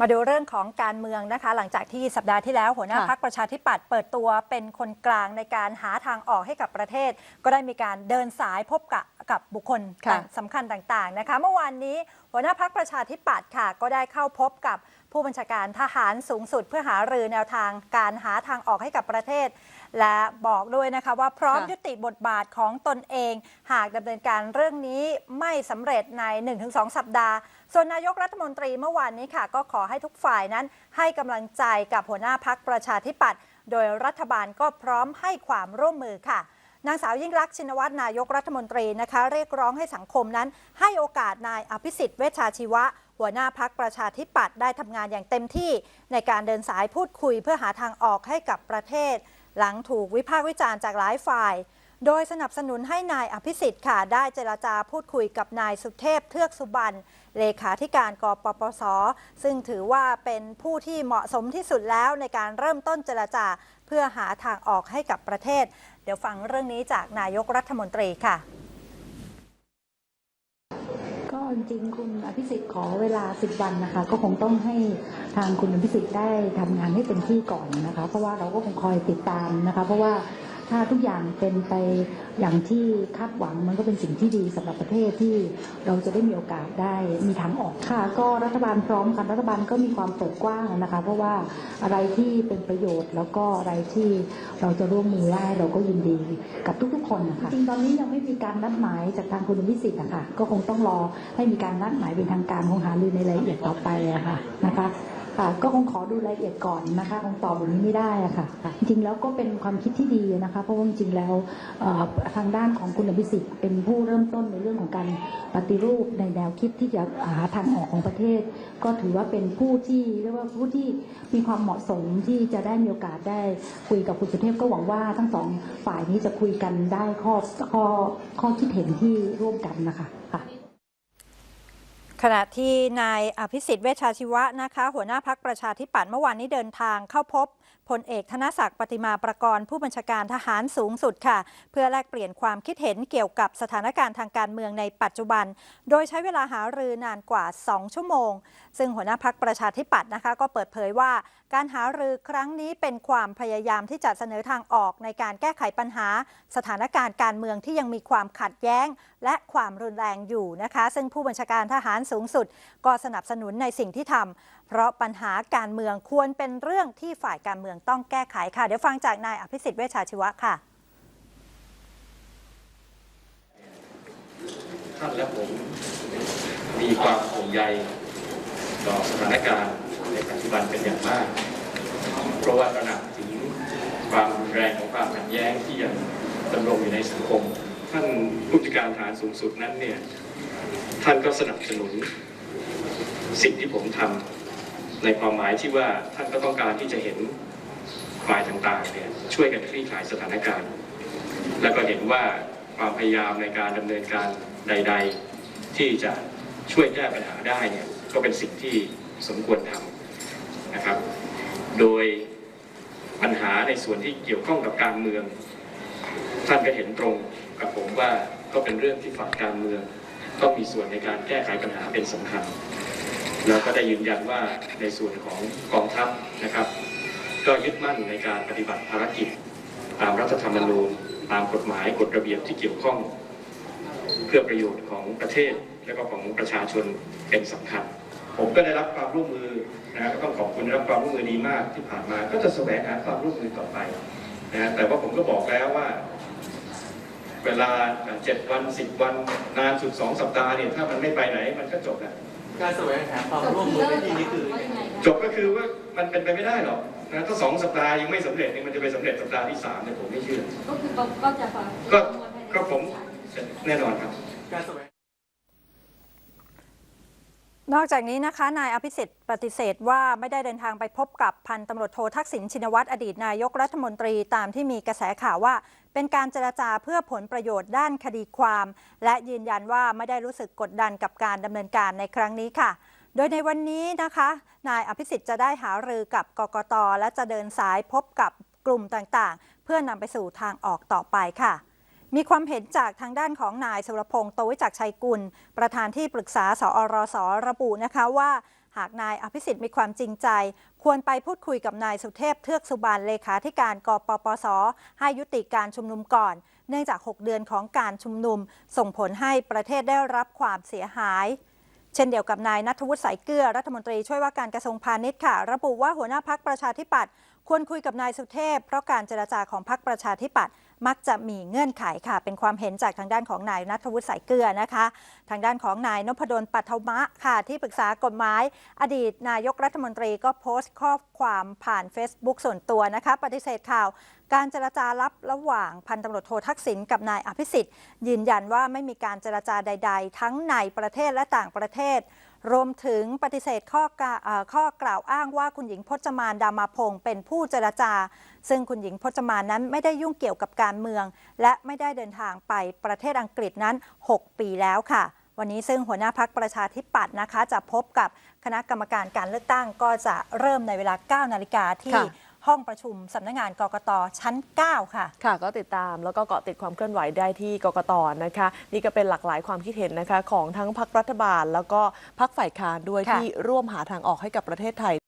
มาดูเรื่องของการเมืองนะคะ หลังจากที่สัปดาห์ที่แล้วหัวหน้าค่ะพักประชาธิปัตย์เปิดตัวเป็นคนกลางในการหาทางออกให้กับประเทศ ก็ได้มีการเดินสายพบกับกับบุคคลค่ะสำคัญต่างๆนะคะ เมื่อวานนี้หัวหน้าพักประชาธิปัตย์ค่ะ ก็ได้เข้าพบกับ ผู้บัญชาการทหารสูงสุดเพื่อหารือแนวทางการหาทางออกให้กับประเทศ และบอกด้วยนะคะว่าพร้อมค่ะยุติบทบาทของตนเอง หากดำเนินการเรื่องนี้ไม่สำเร็จใน 1-2 สัปดาห์ ส่วนนายกรัฐมนตรีเมื่อวานนี้ค่ะ ก็ขอให้ทุกฝ่ายนั้น ให้กำลังใจกับหัวหน้าพักประชาธิปัตย์โดยรัฐบาลก็พร้อมให้ความร่วมมือค่ะนางสาวยิ่งรักษณ์ชินวัตรนายกรัฐมนตรีนะคะ เรียกร้องให้สังคมนั้น ให้โอกาสนายอภิสิทธิ์เวชชาชีวะ หัวหน้าพักประชาธิปัตย์ได้ทำงานอย่างเต็มที่ในการเดินสายพูดคุยเพื่อหาทางออกให้กับประเทศ หลังถูกวิพากษ์วิจารณ์จากหลายฝ่าย โดยสนับสนุนให้นายอภิสิทธิ์ค่ะได้เจรจาพูดคุยกับนายสุเทพเทือกสุบรรณเลขาธิการกปปส ซึ่งถือว่าเป็นผู้ที่เหมาะสมที่สุดแล้วในการเริ่มต้นเจรจาเพื่อหาทางออกให้กับประเทศ เดี๋ยวฟังเรื่องนี้จากนายกรัฐมนตรีค่ะ จริงๆคุณอภิสิทธิ์ขอเวลา 10 วันนะคะ ก็คงต้องให้ทางคุณอภิสิทธิ์ได้ทำงานให้เต็มที่ก่อนนะคะ เพราะว่าเราก็คงคอยติดตามนะคะ เพราะว่า ถ้าทุกอย่างเป็นไปอย่างที่คาดหวังมันก็เป็นสิ่งที่ดีสำหรับประเทศที่เราจะได้มีโอกาสได้มีทางออกค่ะ ก็รัฐบาลพร้อมกันรัฐบาลก็มีความเปิดกว้างนะคะ เพราะว่าอะไรที่เป็นประโยชน์แล้วก็อะไรที่เราจะร่วมมือได้เราก็ยินดีกับทุกๆ คนนะคะจริงๆตอนนี้ยังไม่มีการนัดหมายจากทางคุณอภิสิทธิ์นะคะก็คงต้องรอให้มีการนัดหมายเป็นทางการคงหารือในรายละเอียดต่อไปอะค่ะนะคะ ค่ะ ก็คงขอดูรายละเอียดก่อนนะคะคงตอบแบบนี้ไม่ได้อะค่ะค่ะ จริงๆแล้วก็เป็นความคิดที่ดีนะคะ เพราะว่าจริงๆแล้วเอ่อทางด้านของคุณอภิสิทธิ์เป็นผู้เริ่มต้นในเรื่องของการปฏิรูปในแนวคิดที่จะหาทางออกของประเทศ ก็ถือว่าเป็นผู้ที่เรียกว่าผู้ที่มีความเหมาะสมที่จะได้มีโอกาสได้คุยกับคุณสุเทพก็หวังว่าทั้งสองฝ่ายนี้จะคุยกันได้ข้อข้อข้อคิดเห็นที่ร่วมกันนะคะค่ะ ขณะที่นายอภิสิทธิ์เวชชาชีวะนะคะ หัวหน้าพักประชาธิปัตย์เมื่อวานนี้เดินทางเข้าพบ พลเอกธนศักดิ์ปฏิมาประกรณ์ผู้บัญชาการทหารสูงสุดค่ะ เพื่อแลกเปลี่ยนความคิดเห็นเกี่ยวกับสถานการณ์ทางการเมืองในปัจจุบัน โดยใช้เวลาหารือนานกว่า 2 ชั่วโมง ซึ่งหัวหน้าพักประชาธิปัตย์นะคะ ก็เปิดเผยว่า การหารือครั้งนี้เป็นความพยายามที่จะเสนอทางออกในการแก้ไขปัญหา สถานการณ์การเมืองที่ยังมีความขัดแย้ง และความรุนแรงอยู่นะคะ ซึ่งผู้บัญชาการทหารสูงสุด ก็สนับสนุนในสิ่งที่ทำเพราะปัญหาการเมืองควรเป็นเรื่องที่ฝ่ายการเมืองต้องแก้ไขค่ะ เดี๋ยวฟังจากนายอภิสิทธิ์เวชชาชีวะค่ะท่านและผมมีความห่วงใยต่อสถานการณ์ในปัจจุบันเป็นอย่างมาก เพราะว่าตระหนักถึงความรุนแรงของความขัดแย้งที่ยังดำรงอยู่ในสังคม ท่านผู้จัดการฐานสูงสุดนั้นเนี่ย ท่านก็สนับสนุนสิ่งที่ผมทำในความหมายที่ว่าท่านก็ต้องการที่จะเห็น ฝ่ายต่างๆเนี่ยช่วยกันคลี่คลายสถานการณ์ แล้วก็เห็นว่าความพยายามในการดำเนินการใด ๆ ที่จะช่วยแก้ปัญหาได้เนี่ยก็เป็นสิ่งที่สมควรทำนะครับ โดยปัญหาในส่วนที่เกี่ยวข้องกับการเมือง ท่านก็เห็นตรงกับผมว่าก็เป็นเรื่องที่ฝ่ายการเมืองต้องมีส่วนในการแก้ไขปัญหาเป็นสำคัญ แล้วก็ได้ยืนยันว่าในส่วนของกองทัพนะครับ ก็ยึดมั่นในการปฏิบัติภารกิจ ตามรัฐธรรมนูญตามกฎหมายกฎระเบียบที่เกี่ยวข้อง เพื่อประโยชน์ของประเทศและก็ของประชาชนเป็นสำคัญ ผมก็ได้รับความร่วมมือนะฮะก็ต้องขอบคุณได้รับความร่วมมือดีมากที่ผ่านมา ก็จะแสวงหาความร่วมมือต่อไปนะฮะแต่ว่าผมก็บอกแล้วว่า เวลาเจ็ดวันสิบวันนานสุดสองสัปดาห์เนี่ยถ้ามันไม่ไปไหนมันก็จบแล้วการแสวงหาความร่วมมือในที่นี้คือยังไงจบก็คือว่ามันเป็นไปไม่ได้หรอก นะถ้าสองสัปดาห์ยังไม่สำเร็จเนี่ยมันจะไปสำเร็จสัปดาห์ที่สามเนี่ยผมไม่เชื่อ ก็คือก็ก็จะฟังก็ก็ผมแน่นอนครับการแสวงนอกจากนี้นะคะนายอภิสิทธิ์ปฏิเสธว่าไม่ได้เดินทางไปพบกับพันตำรวจโททักษิณชินวัตรอดีตนายกรัฐมนตรีตามที่มีกระแสข่าวว่า เป็นการเจรจาเพื่อผลประโยชน์ด้านคดีความ และยืนยันว่าไม่ได้รู้สึกกดดันกับการดำเนินการในครั้งนี้ค่ะ โดยในวันนี้นะคะ นายอภิสิทธิ์จะได้หารือกับกกต และจะเดินสายพบกับกลุ่มต่างๆ เพื่อนำไปสู่ทางออกต่อไปค่ะ มีความเห็นจากทางด้านของนายสุรพงศ์โตวิจักชัยกุล ประธานที่ปรึกษาสอรสระบุนะคะว่าหากนายอภิสิทธิ์มีความจริงใจ ควรไปพูดคุยกับนายสุเทพเทือกสุบานเลขาธิการกปปส ให้ยุติการชุมนุมก่อน เนื่องจาก 6 เดือนของการชุมนุม ส่งผลให้ประเทศได้รับความเสียหาย เช่นเดียวกับนายนัทวุฒิสายเกลือรัฐมนตรีช่วยว่าการกระทรวงพาณิชย์ค่ะ ระบุว่าหัวหน้าพักประชาธิปัตย์ควรคุยกับนายสุเทพ เพราะการเจรจาของพักประชาธิปัตย์ มักจะมีเงื่อนไขค่ะ เป็นความเห็นจากทางด้านของนายนัทวุฒิสายเกลือนะคะ ทางด้านของนายนพดลปัทมะค่ะ ที่ปรึกษากฎหมาย อดีตนายกรัฐมนตรีก็โพสต์ข้อความผ่าน Facebook ส่วนตัวนะคะ ปฏิเสธข่าวการเจรจาลับระหว่างพันตำรวจโททักษิณกับนายอภิสิทธิ์ ยืนยันว่าไม่มีการเจรจาใด ๆ ทั้งในประเทศและต่างประเทศ รวมถึงปฏิเสธข้อกล่าเอ่อข้อกล่าวอ้างว่าคุณหญิงพจมานดามาพงศ์เป็นผู้เจรจา ซึ่งคุณหญิงพจมานนั้นไม่ได้ยุ่งเกี่ยวกับการเมือง และไม่ได้เดินทางไปประเทศอังกฤษนั้น 6 ปีแล้วค่ะ วันนี้ซึ่งหัวหน้าพักประชาธิปัตย์นะคะ จะพบกับคณะกรรมการการเลือกตั้งก็จะเริ่มในเวลา 9 นาฬิกาที่ ห้องประชุมสำนักงานกกตชั้น 9 ค่ะ ค่ะ ก็ติดตามแล้วก็เกาะติดความเคลื่อนไหวได้ที่กกตนะคะ นี่ก็เป็นหลากหลายความคิดเห็นนะคะ ของทั้งพักรัฐบาล แล้วก็พักฝ่ายค้านด้วยค่ะที่ร่วมหาทางออกให้กับประเทศไทย